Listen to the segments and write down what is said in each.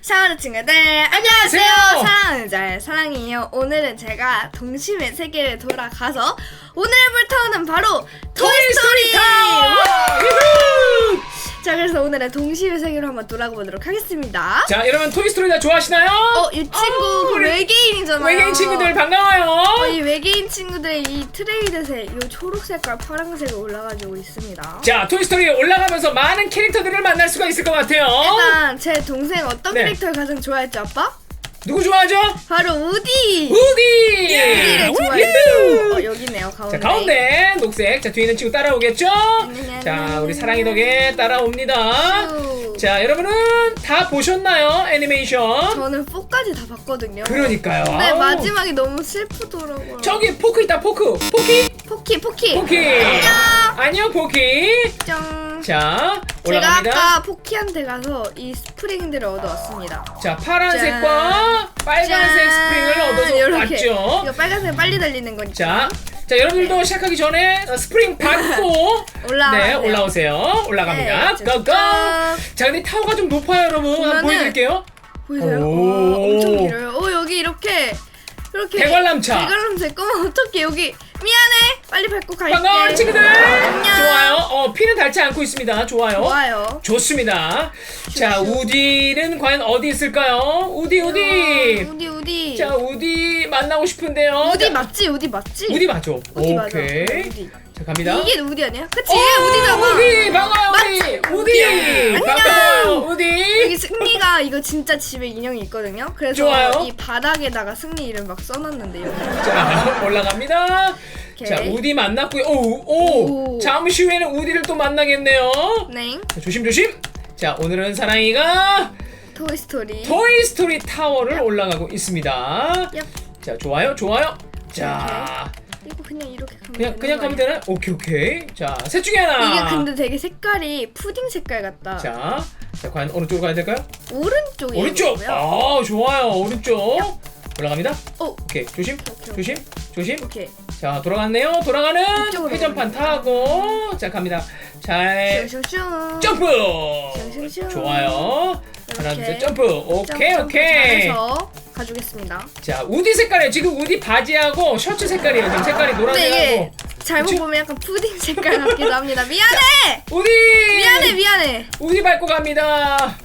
사랑하는 친구들 안녕하세요. 사랑하는 잘 사랑이에요. 오늘은 제가 동심의 세계를 돌아가서 오늘 해볼 타워는 바로 토이스토리 자 그래서 오늘은 동심의 세계로 한번 돌아가 보도록 하겠습니다 자 여러분 토이스토리 다 좋아하시나요? 어, 이 친구 어, 그 우리 외계인이잖아요 외계인 친구들 반가워요 어, 이 외계인 친구들의 이 트레이드색 이 초록색과 파란색이 올라가지고 있습니다 자 토이스토리에 올라가면서 많은 캐릭터들을 만날 수가 있을 것 같아요 일단 제 동생 어떤 네. 캐릭터를 가장 좋아했죠 아빠? 누구 좋아하죠? 바로 우디 우디 우디를 우디! 어, 여기 있네요 가운데 자 가운데 녹색 자 뒤에 있는 친구 따라오겠죠? 네, 자 우리 사랑이 덕에 따라옵니다 슈. 자 여러분은 다 보셨나요 애니메이션? 저는 4까지 다 봤거든요. 그러니까요 근데 아우. 마지막이 너무 슬프더라고요. 저기 포크 있다 포크 포키 포키 포키. 포키 안녕 포키 짠. 자 제가 올라갑니다 아까 포키한테 가서 이 스프링들을 얻어왔습니다. 자 파란색과 빨간색 짠. 스프링을 얻어서. 왔죠 이거 빨간색 빨리 달리는 거니까. 자, 자 여러분들도 시작하기 전에 어, 스프링 받고 네 돼요. 올라오세요. 올라갑니다. 네, 고고. 짠. 자 근데 타워가 좀 높아요, 여러분. 한번 보면은 보여드릴게요. 보이세요? 오. 와, 엄청 길어요. 어 여기 이렇게 이렇게 대관람차. 대관람차. 그러면 어떻게 여기 미안해. 빨리 밟고 갈게. 반가워요, 친구들. 안녕. 좋아요. 어 피는 닳지 않고 있습니다. 좋아요. 좋아요. 좋습니다. 자 우디는 과연 어디 있을까요? 우디 우디. 어, 우디 우디. 자 우디 만나고 싶은데요. 우디 자, 맞지? 우디 맞지? 우디 맞죠? 우디 맞아. 오케이. 우디. 자 갑니다. 이게 우디 아니야? 그치? 우디잖아. 우디 반가워요 우디. 맞지? 우디. 안녕. 반가워요 우디. 여기 승리가 이거 진짜 집에 인형이 있거든요. 그래서 좋아요. 이 바닥에다가 승리 이름 막 써놨는데 여기. 자 올라갑니다. 오케이. 자 우디 만났고요. 오, 오. 오. 잠시 후에는 우디를 또 만나겠네요. 네. 자, 조심 조심. 자 오늘은 사랑이가 토이스토리. 토이 스토리 타워를 올라가고 있습니다. 얍. 자 좋아요 좋아요. 자 이거 그냥 이렇게 가면 그냥 되는 그냥 거 가면 아니야? 되나? 오케이 오케이. 자 셋 중에 하나. 이게 근데 되게 색깔이 푸딩 색깔 같다. 자, 자 과연 어느 쪽으로 가야 될까요? 오른쪽이 오른쪽. 아 좋아요 오른쪽. 올라갑니다. 오. 오케이 조심 오케이, 오케이. 조심 조심. 오케이. 자 돌아갔네요. 돌아가는 이쪽으로 회전판 타고 자 갑니다. 잘 슝슝슝. 점프. 슝슝슝. 좋아요. 하나 이렇게. 둘셋 점프. 오케이 점프 오케이. 잘해서 가져오겠습니다. 자 우디 색깔이에요. 지금 우디 바지하고 셔츠 색깔이에요. 지금 색깔이 근데 노란색하고. 잘못? 보면 약간 푸딩 색깔 같기도 합니다. 미안해. 우디. 미안해 미안해. 우디 밟고 갑니다.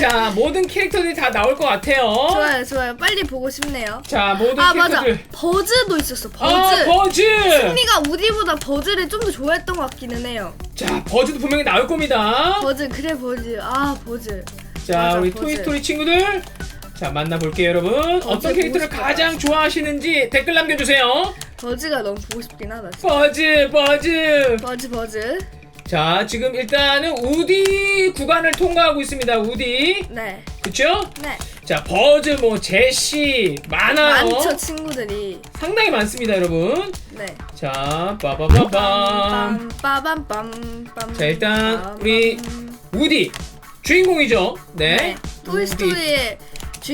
자 모든 캐릭터들이 다 나올 것 같아요. 좋아요 좋아요. 빨리 보고 싶네요. 자 모든 아 맞아. 캐릭터들. 버즈도 있었어. 버즈. 아 버즈. 승리가 우디보다 버즈를 좀 더 좋아했던 것 같기는 해요. 자 버즈도 분명히 나올 겁니다. 버즈 그래 버즈. 아 버즈. 자 맞아, 우리 버즈. 토이스토리 친구들 자 만나볼게요 여러분 어떤 캐릭터를. 가장 좋아하시는지 댓글 남겨주세요 버즈가 너무 보고 싶긴 하다. 진짜. 버즈 버즈 버즈 버즈. 자 지금 일단은 우디 구간을 통과하고 있습니다 우디 네. 그쵸? 네. 자 버즈 뭐 제시 많아요 많죠 친구들이. 상당히 많습니다 여러분 네. 자 빠바바밤 빰빰빰빰. 자, 일단 우리 우디 주인공이죠 네, 네. 토이스토리의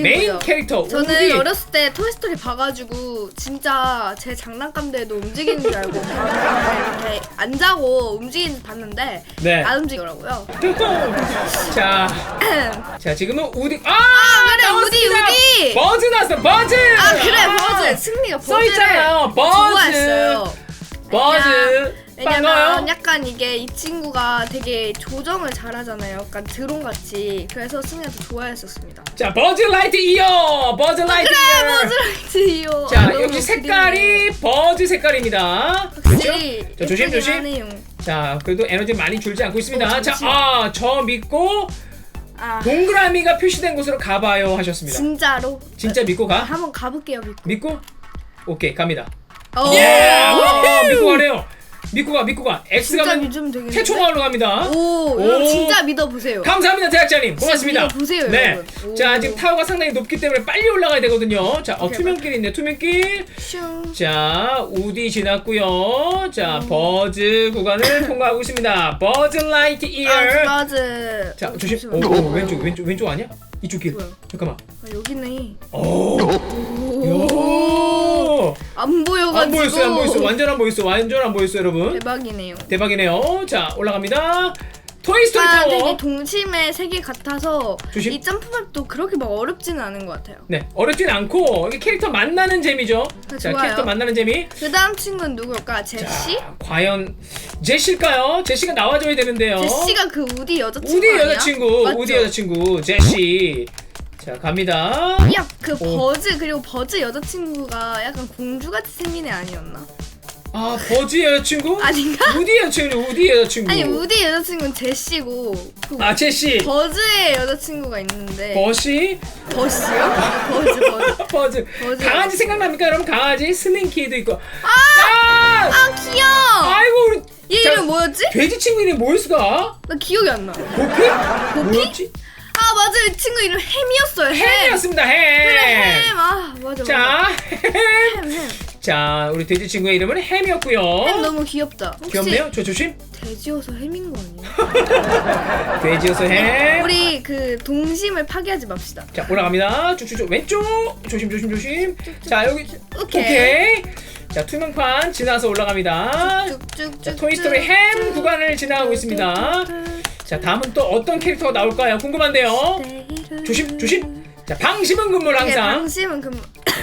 메인 주인공이요. 캐릭터 저는 우디 어렸을 때 토이스토리 봐가지고 진짜 제 장난감들도 움직이는 줄 알고 이렇게 안 자고 움직이는 줄 봤는데 네. 안 움직이더라고요. 자, 자 지금은 우디 아, 그래 우디 나왔습니다. 우디. 버즈 나왔어 버즈 아 그래 버즈 승리가 써 버즈를 있잖아요 버즈 좋아했어요. 버즈 왜냐면 반가워요 약간 이게 이 친구가 되게 조정을 잘하잖아요. 약간 드론 같이. 그래서 더 좋아했었습니다. 자 버즈 라이트 이어 버즈 라이트 그래 이어 버즈 라이트요. 자 아, 역시 색깔이 버즈 색깔입니다 그렇죠? 자 조심 조심. 자 그래도 에너지 많이 줄지 않고 있습니다 어, 잠시. 자아저 믿고 아 동그라미가 표시된 곳으로 가봐요 하셨습니다 진짜로 진짜 믿고 아, 가 한번 가볼게요 믿고. 믿고 오케이 갑니다 오. 예 우후, 믿고 가래요 믿고 가 믿고 가 X 진짜 가면 믿으면 되겠는데. 태초 마을로 갑니다 오, 오. 여러분 진짜 믿어보세요. 감사합니다 제작자님 고맙습니다 믿어보세요, 네. 여러분. 오. 자 지금 타워가 상당히 높기 때문에 빨리 올라가야 되거든요 자 어, 오케이, 투명길 있네 투명길 슝. 자 우디 지났고요 자 버즈 구간을 통과하고 있습니다 버즈 라이트 이어 아, 맞아. 자 조심 오. 오, 왼쪽 왼쪽 왼쪽 아니야? 이쪽 길 뭐야? 잠깐만 아, 여기네. 오, 오. 요. 안 보여가지고 안 보였어요, 안 보였어요. 완전 안 보였어요. 완전 안 보였어요, 여러분. 대박이네요. 대박이네요. 자, 올라갑니다. 토이스토리 아, 타워. 되게 동심의 세계 같아서 조심. 이 점프맵도 그렇게 막 어렵지는 않은 것 같아요. 네, 어렵진 않고 이게 캐릭터 만나는 재미죠. 아, 자, 좋아요. 캐릭터 만나는 재미. 그 다음 친구는 누굴까? 제시? 자, 과연 제시일까요? 제시가 나와줘야 되는데요. 제시가 그 우디 여자친구 우디 아니야? 여자친구, 맞죠? 우디 여자친구 제시. 자, 갑니다. 야, 그 오. 버즈 그리고 버즈 여자친구가 약간 공주같이 생긴 애 아니었나? 아, 버지 여자친구? 아닌가? 우디 여자친구, 우디 여자친구. 아니 우디 여자친구는 제시고 그 아, 제시. 버즈의 여자친구가 있는데 버시. 버스요? 버즈 버즈 버즈. 버즈. 강아지 생각납니까, 여러분? 강아지 슬링키도 있고. 아! 아 귀여워 아이고 우리 얘 자, 이름 뭐였지? 돼지 친구 이름이 뭐였을까? 나 기억이 안 나 고피? 뭐였지? 아 맞아 이 친구 이름 햄이었어요 햄 햄이었습니다. 햄. 그래 햄아 맞아 자, 햄. 햄 햄 자, 우리 돼지 친구의 이름은 햄이었고요. 햄 너무 귀엽다 혹시 귀엽네요. 저 조심. 돼지여서 햄인 거 아니에요? 돼지여서 햄. 우리 그 동심을 파괴하지 맙시다 자, 올라갑니다. 쭉쭉쭉 왼쪽. 조심 조심 조심. 자, 여기 오케이. 오케이. 자, 투명판 지나서 올라갑니다. 쭉쭉쭉 자, 토이스토리 햄 구간을 지나가고 있습니다. 자, 다음은 또 어떤 캐릭터가 나올까요? 궁금한데요. 조심 조심. 자, 방심은 금물 이게 항상. 방심은 그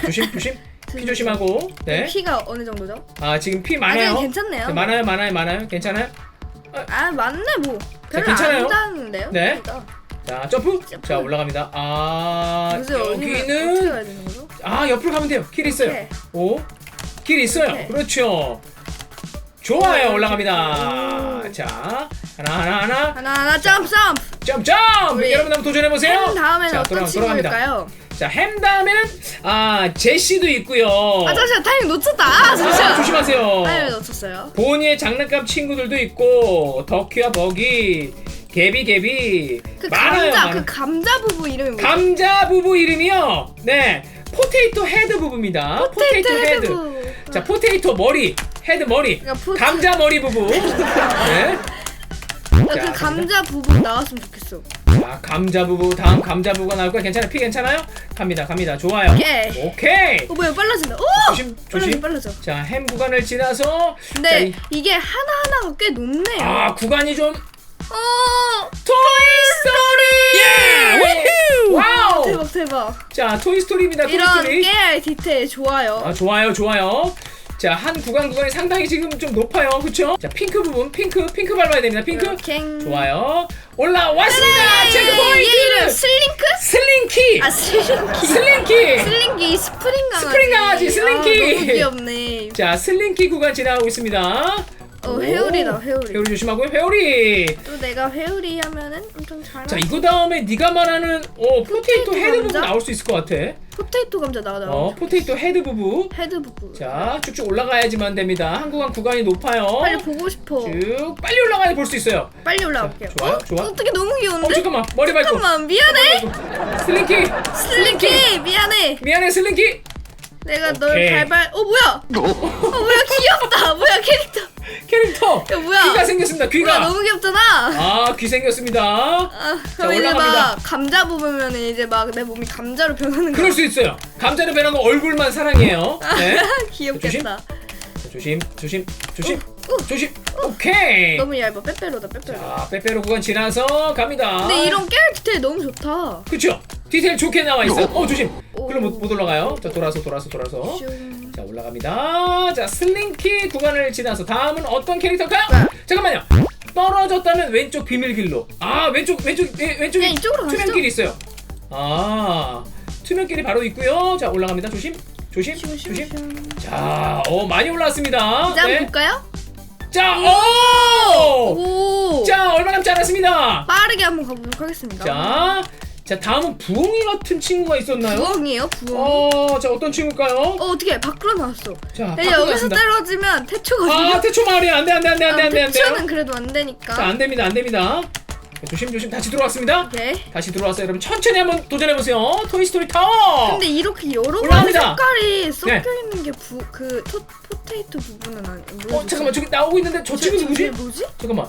조심 조심. 피 조심하고. 네. 피가 어느 정도죠? 아 지금 피 많아요. 아직 괜찮네요. 네, 많아요, 많아요, 많아요. 괜찮아요? 아 맞네 뭐 별로 괜찮아요? 안 닿는데요? 네. 그러니까. 자 점프. 점프. 자 올라갑니다. 아 무슨 어디를 어떻게 여기는 가야 되는 거죠? 아 옆으로 가면 돼요. 길 있어요. 오케이. 오, 길 있어요. 오케이. 그렇죠. 좋아요, 오, 올라갑니다. 오. 자 하나 하나 하나 하나 하나 점프 점프. 점프 점프. 우리 여러분 한번 도전해 보세요. 햄 다음에는 자, 어떤 돌아, 돌아갑니다. 친구일까요? 자햄 다음에는 아 제시도 있고요. 아 잠시만 타이밍 놓쳤다. 아 아, 잠시만. 조심하세요. 타이밍 놓쳤어요. 보니의 장난감 친구들도 있고 덕키와 버기, 개비 개비 그 많아요. 감자 많아요. 그 감자 부부 이름이 뭐죠? 감자 부부 이름이요. 네, 포테이토 헤드 부부입니다. 포테이토, 헤드. 부부. 자, 포테이토 머리, 헤드 머리, 그러니까 포- 감자 머리 부부. 네. 나 자, 그 감자 부부 나왔으면 좋겠어. 자, 감자 부부 다음 감자 부부가 나올 거야. 괜찮아요? 피 괜찮아요? 갑니다, 갑니다. 좋아요. 오케이. 오케이. 어 뭐야 빨라진다. 오! 조심, 빨라져 조심. 빨라져. 자, 햄 구간을 지나서 근데 자, 이- 이게 하나 하나가 꽤 높네 요. 아 구간이 좀 어. 토이 스토리! 예! 와우! 대박 대박. 자, 토이 스토리입니다. 이런 토이스토리. 깨알 디테일 좋아요. 아, 좋아요, 좋아요. 자, 한 구간 구간이 상당히 지금 좀 높아요. 그쵸? 자, 핑크 부분, 핑크, 핑크 밟아야 됩니다. 핑크. 이렇게. 좋아요. 올라왔습니다. 체크 얘 이름 포인트! 슬링크? 슬링키! 아 슬링키. 슬링키! 슬링키 스프링 강아지. 스프링 강아지, 슬링키. 아, 너무 귀엽네. 자, 슬링키 구간 지나가고 있습니다. 어 오. 회오리다 회오리. 회오리 조심하고요. 회오리. 또 내가 회오리 하면은 엄청 잘. 자, 이거 다음에 네가 말하는 어, 포테이토 포테이토 헤드 부부 감자? 나올 수 있을 것 같아. 포테이토 감자 나오다. 어, 포테이토 헤드 부부. 헤드 부부. 자, 쭉쭉 올라가야지만 됩니다. 한 구간 구간이 높아요. 빨리 보고 싶어. 쭉 빨리 올라가야 볼 수 있어요. 빨리 올라올게요. 자, 좋아요, 어? 좋아. 어떻게 너무 귀여운데? 어, 잠깐만. 머리 밟고. 잠깐만 미안해. 슬링키. 슬링키 미안해. 미안해, 슬링키. 내가 널 오케이. 밟아. 어 뭐야? 어 뭐야 귀엽다. 뭐야 캐릭터. 캐릭터. 야 뭐야? 귀가 생겼습니다. 뭐야 귀가. 너무 귀엽잖아. 아, 귀 생겼습니다. 아, 자, 그럼 이제 올라갑니다. 막 감자 부으면 이제 막 내 몸이 감자로 변하는 거야. 그럴 수 있어요. 감자를 변하고 얼굴만 사랑해요. 네. 귀엽겠다. 자, 조심, 조심, 조심, 어, 어. 조심. 오케이. 너무 얇아. 빼빼로다 빼빼로. 자, 빼빼로 구간 지나서 갑니다. 근데 이런 깨알 디테일 너무 좋다. 그쵸? 디테일 좋게 나와 있어. 어, 조심. 오. 그럼 못, 못 올라가요. 자, 돌아서, 돌아서, 돌아서. 슝. 자, 올라갑니다. 자, 슬링키 구간을 지나서 다음은 어떤 캐릭터일까요? 네. 잠깐만요. 떨어졌다면 왼쪽 비밀길로. 아, 왼쪽, 왼쪽, 예, 왼쪽에 그냥 이쪽으로 가시죠. 투명길이 있어요. 아, 투명길이 바로 있고요. 자, 올라갑니다. 조심, 조심, 조심. 슝. 자, 어, 많이 올라왔습니다. 이제 한번 네. 볼까요? 자, 오! 오. 자, 얼마 남지 않았습니다. 빠르게 한번 가보도록 하겠습니다. 자, 자, 다음은 부엉이 같은 친구가 있었나요? 부엉이에요 부엉이. 어, 자, 어떤 친구일까요? 어 어떻게 밖으로 나왔어. 자, 근데 밖으로 여기서 나왔습니다. 떨어지면 태초거든요. 아, 태초 마을이 안 돼, 안 돼, 안 돼, 안 돼, 안 돼, 안 돼. 태초는 그래도 안 되니까. 자, 안 됩니다, 안 됩니다. 자, 조심, 조심, 다시 들어왔습니다. 오케이. 다시 들어왔어요, 여러분. 천천히 한번 도전해 보세요. 토이스토리 타워. 근데 이렇게 여러 가지 올라갑니다. 색깔이 섞여 네. 있는 게 그 포테이토 부분은 아니. 어, 잠깐만, 저기 나오고 있는데 저 친구 누구지? 뭐지? 잠깐만,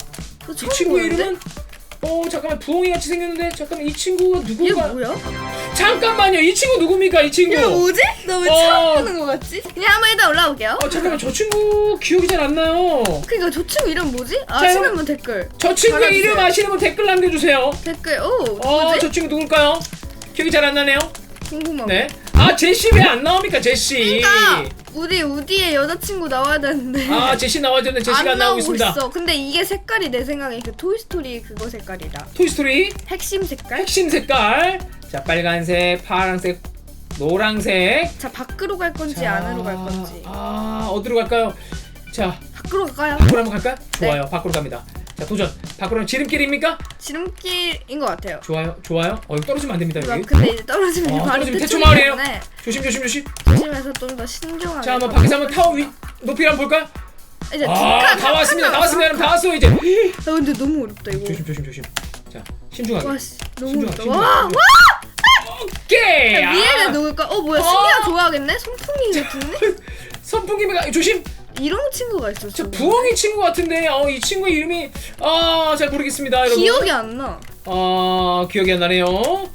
저이 보는데? 이름은 어 잠깐만 부엉이 같이 생겼는데 잠깐만 이 친구가 얘 누구가? 뭐야? 잠깐만요 이 친구 누굽니까 이 친구? 얘 뭐지? 나 왜 어. 처음 보는 거 같지? 그냥 한번 일단 올라올게요. 어 잠깐만 저 친구 기억이 잘 안 나요. 그니까 저 친구 이름 뭐지? 아시는. 분 댓글. 저 친구의 달아주세요. 이름 아시는 분 댓글 남겨주세요. 댓글. 오어 누구지? 저 친구 누굴까요? 기억이 잘 안 나네요. 궁금하고. 네. 아 제시 왜 안 나옵니까 제시? 그러니까 우리 우디의 여자친구 나와야 되는데. 아 제시 나와야 되는데 제시가 안 나오고 있습니다. 있어. 근데 이게 색깔이 내 생각에 그 토이스토리 그거 색깔이다. 토이스토리 핵심 색깔? 핵심 색깔. 자 빨간색, 파란색, 노란색. 자 밖으로 갈 건지 자, 안으로 갈 건지. 아 어디로 갈까요? 자 밖으로 갈까요? 밖으로 한번 갈까요? 네. 좋아요. 밖으로 갑니다. 자 도전. 밖으로는 지름길입니까? 지름길인 것 같아요. 좋아요. 좋아요. 어 이거 떨어지면 안 됩니다 아, 여기. 근데 이제 떨어지면 어, 바로 떨어지면 태초 마을이에요. 때문에 조심 조심 조심. 조심해서 좀 더 신중하게. 자 한번 밖에서 한번 타워 위 높이를 한번 볼까요? 이제 아, 다 왔습니다. 다 왔습니다. 여러분 다 왔어요 이제. 아 근데 너무 어렵다 이거. 조심 조심 조심. 자 신중하게. 와 씨, 너무 신중하게. 어렵다. 와, 와! 오케이. 야, 위에는 누굴까? 어 뭐야 어. 승리가 좋아하겠네? 손풍기 같은데? 선풍기가 조심. 이런 친구가 있었어. 저 부엉이 친구 같은데 어 이 친구의 이름이 아 잘 모르겠습니다 여러분. 기억이 안 나. 아 기억이 안 나네요.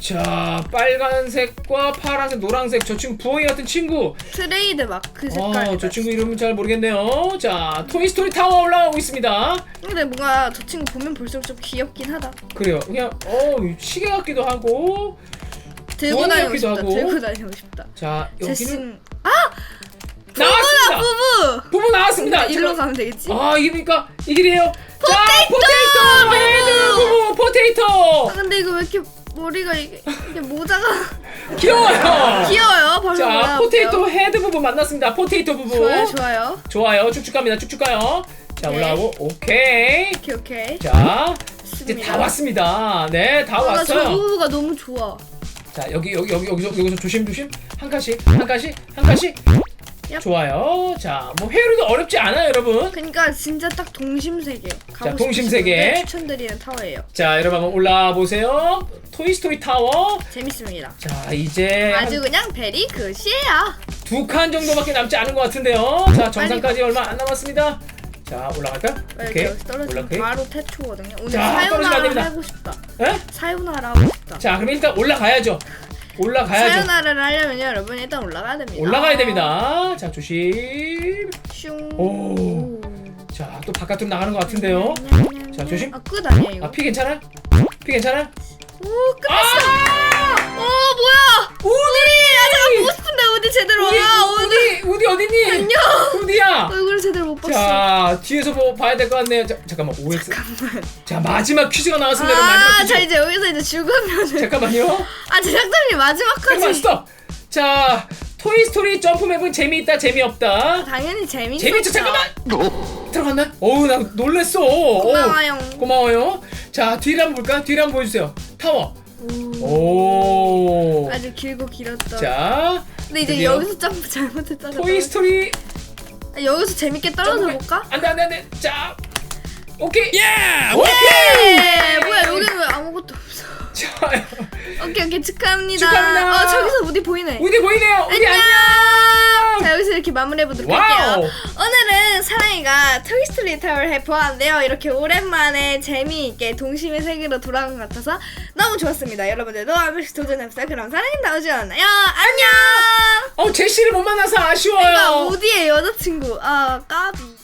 자 빨간색과 파란색, 노란색 저 친구 부엉이 같은 친구. 트레이드 마크 색깔. 아 저 친구 이름은 잘 모르겠네요. 자 토이스토리 타워 올라가고 있습니다. 근데 뭔가 저 친구 보면 볼수록 좀 귀엽긴 하다. 그래요. 그냥 어 시계 같기도 하고. 들고 부엉이 다니고 같기도 싶다. 하고. 들고 다니고 싶다. 자 여기는 제신 나왔습니다. 부부. 부부 나왔습니다. 일로 가면 되겠지? 아 이깁니까? 이 길이에요. 자 포테이토 헤드 부부 포테이토 아 근데 이거 왜 이렇게 머리가 이게, 이게 모자가 귀여워요. 귀여워요. 바로 자. 포테이토 헤드 부부 만났습니다. 포테이토 부부. 좋아요 좋아요. 좋아요. 쭉쭉 갑니다. 쭉쭉 가요. 자 네. 올라가고 오케이. 오케이 오케이. 자 이제 좋습니다. 다 왔습니다. 네, 다 아, 나저 왔어요. 부부가 너무 좋아. 자 여기 여기 여기 여기서 여기서 조심 조심 한 칸씩 한 칸씩 한 칸씩. 얍. 좋아요. 자, 뭐 회오리도 어렵지 않아요, 여러분. 그러니까 진짜 딱 동심 세계. 가고 동심세계. 싶으신 분들 추천드리는 타워예요. 자, 여러분 한번 올라와 보세요. 토이스토리 타워. 재밌습니다. 자, 이제 아주 그냥 베리 굿이에요. 두 칸 정도밖에 남지 않은 것 같은데요. 자, 정상까지 얼마 안 남았습니다. 자, 올라갈까요? 이렇게 오케이. 떨어지면 올라오케이. 바로 태초거든요. 오늘 자, 떨어지면 안 사요나라 됩니다. 하고 싶다. 예? 사요나라 하고 싶다. 자, 그럼 일단 올라가야죠. 올라가야죠. 사요나라를 하려면 여러분 일단 올라가야 됩니다. 올라가야 됩니다. 자, 조심. 슝. 오. 자, 또 바깥으로 나가는 것 같은데요. 자, 조심. 아, 끝 아니야 이거. 아, 피 괜찮아요? 피 괜찮아요? 오, 끝났어. 오, 뭐야? 우디! 아, 잠깐 보 우디 제대로 우디, 와. 우디. 우디, 우디 어딨니? 안녕. 우디야. 얼굴을 제대로 못 봤어. 자, 뒤에서 뭐 봐야 될 것 같네요. 자, 잠깐만, OS. 자, 마지막 퀴즈가 나왔습니다. 여러분, 마지막 아, 퀴즈. 자 이제 여기서 이제 죽으면은 잠깐만요. 아 제작자님 잠깐만 마지막까지 스톱. 자, 토이스토리 점프맵은 재미있다 재미없다. 당연히 재밌었죠. 재밌죠 잠깐만. 들어갔나? 어우 나 놀랬어. 어우, 고마워요. 고마워요. 자 뒤를 한번 볼까? 뒤를 한번 보여주세요. 타워. 오. 아주 길고 길었던. 자 근데 이제 드디어 여기서 점프 잘못했다가 토이 스토리. 아, 여기서 재밌게 떨어져 볼까? 안돼 안돼 안돼. 자 오케이. 예. 예! 뭐야 여기는 왜 아무것도 없어? 자 오케이 오케이 축하합니다. 축하합니다. 어 저기서 우디 보이네. 우디 보이네요. 우디 안녕. 마무리해 보도록 와우. 할게요. 오늘은 사랑이가 토이스토리 타워를 해보았는데요. 이렇게 오랜만에 재미있게 동심의 세계로 돌아간 것 같아서 너무 좋았습니다. 여러분들도 한 번씩 도전해보세요. 그럼 사랑이 나오지 않나요? 안녕. 어 제시를 못 만나서 아쉬워요. 그러니까 우디의 여자친구 아 까비.